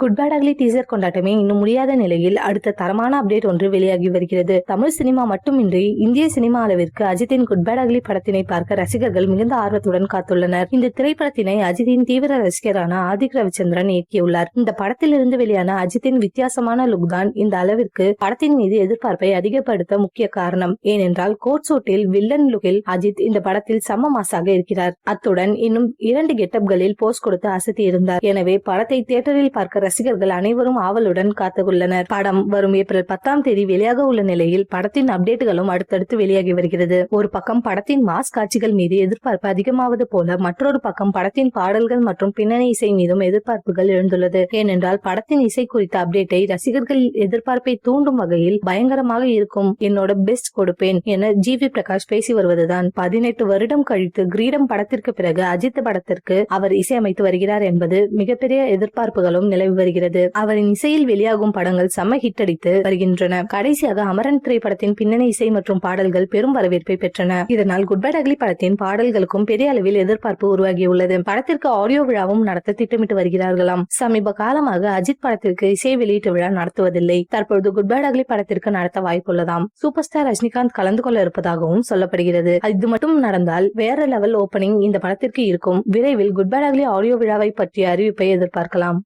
Good bad ugly teaser கொண்டாட்டமே இன்னும் முடியாத நிலையில் அடுத்த தரமான அப்டேட் ஒன்று வெளியாகி வருகிறது. தமிழ் சினிமா மட்டுமின்றி இந்திய சினிமா அளவிற்கு அஜித்தின் குட் பேட் அக்லி படத்தினை பார்க்க ரசிகர்கள் மிகுந்த ஆர்வத்துடன் காத்துள்ளனர். இந்த திரைப்படத்தினை அஜித்தின் தீவிர ரசிகரான ஆதிக் ரவிச்சந்திரன் இயக்கியுள்ளார். இந்த படத்திலிருந்து வெளியான அஜித்தின் வித்தியாசமான லுக் தான் இந்த அளவிற்கு படத்தின் மீது எதிர்பார்ப்பை அதிகப்படுத்த முக்கிய காரணம். ஏனென்றால் கோட் சூட்டில் வில்லன் லுகில் அஜித் இந்த படத்தில் சம மாசாக இருக்கிறார். அத்துடன் இன்னும் இரண்டு கெட்டப்களில் போஸ்ட் கொடுத்து அசத்தி இருந்தார். எனவே படத்தை தியேட்டரில் பார்க்க ரசிகர்கள் அனைவரும் ஆவலுடன் காத்துள்ளனர் படம் வரும் ஏப்ரல் பத்தாம் தேதி வெளியாக உள்ள நிலையில் படத்தின் அப்டேட்டுகளும் அடுத்தடுத்து வெளியாகி வருகிறது. ஒரு பக்கம் படத்தின் மாஸ் காட்சிகள் மீது எதிர்பார்ப்பு அதிகமாவது போல மற்றொரு பக்கம் படத்தின் பாடல்கள் மற்றும் பின்னணி இசை மீதும் எதிர்பார்ப்புகள் எழுந்துள்ளது. ஏனென்றால் படத்தின் இசை குறித்த அப்டேட்டை ரசிகர்கள் எதிர்பார்ப்பை தூண்டும் வகையில் பயங்கரமாக இருக்கும். என்னோட பெஸ்ட் கொடுப்பேன் என ஜி வி பிரகாஷ் பேசி வருவதுதான். பதினெட்டு வருடம் கழித்து கிரீடம் படத்திற்கு பிறகு அஜித் படத்திற்கு அவர் இசையமைத்து வருகிறார் என்பது மிகப்பெரிய எதிர்பார்ப்புகளும் நிலவி வருகிறது. அவரின் இசையில் வெளியாகும் படங்கள் செம்ம ஹிட் அடித்து வருகின்றன. கடைசியாக அமரன் திரைப்படத்தின் பின்னணி இசை மற்றும் பாடல்கள் பெரும் வரவேற்பை பெற்றன. இதனால் குட் பை அக்லி படத்தின் பாடல்களுக்கும் பெரிய அளவில் எதிர்பார்ப்பு உருவாகியுள்ளது. படத்திற்கு ஆடியோ விழாவும் நடத்த திட்டமிட்டு வருகிறார்களாம். சமீப காலமாக அஜித் படத்திற்கு இசை வெளியீட்டு விழா நடத்துவதில்லை. தற்பொழுது குட் பை படத்திற்கு நடத்த வாய்ப்புள்ளதாம். சூப்பர் ஸ்டார் ரஜினிகாந்த் கலந்து கொள்ள இருப்பதாகவும் சொல்லப்படுகிறது. இது மட்டும் நடந்தால் வேற லெவல் ஓபனிங் இந்த படத்திற்கு இருக்கும். விரைவில் குட் பை அக்லி ஆடியோ விழாவை பற்றிய அறிவிப்பை எதிர்பார்க்கலாம்.